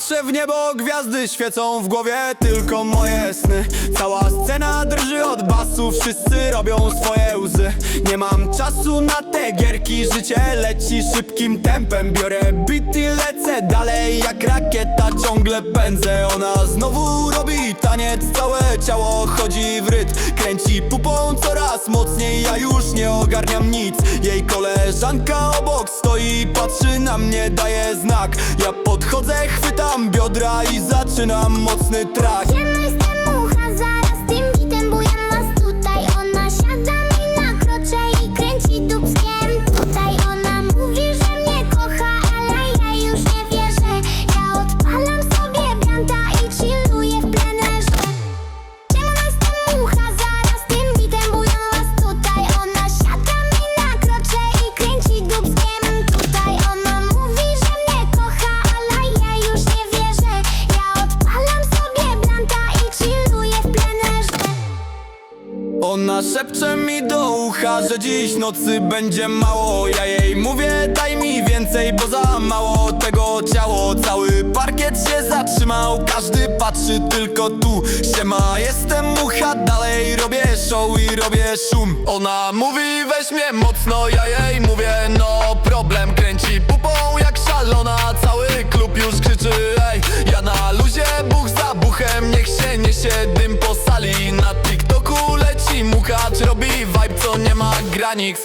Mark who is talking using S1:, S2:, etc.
S1: Patrzę w niebo, gwiazdy świecą w głowie Tylko moje sny. Cała scena drży od basu Wszyscy robią swoje łzy. Nie mam czasu na te gierki Życie leci szybkim tempem. Biorę bit i lecę dalej Jak rakieta ciągle pędzę. Ona znowu robi taniec Całe ciało chodzi w rytm. Kręci pupą coraz mocniej Ja już nie ogarniam nic. Jej koleżanka obok stoi Patrzy na mnie, daje znak. Ja podchodzę, chwytam biodra I zaczynam mocny trach
S2: Ona
S1: szepcze mi do ucha, że dziś nocy będzie mało. Ja jej mówię daj mi więcej, bo za mało tego ciało. Cały parkiet się zatrzymał, każdy patrzy tylko tu. Siema, jestem mucha, dalej robię show i robię szum. Ona mówi weź mnie mocno, ja jej mówię no problem robi vibe co nie ma granic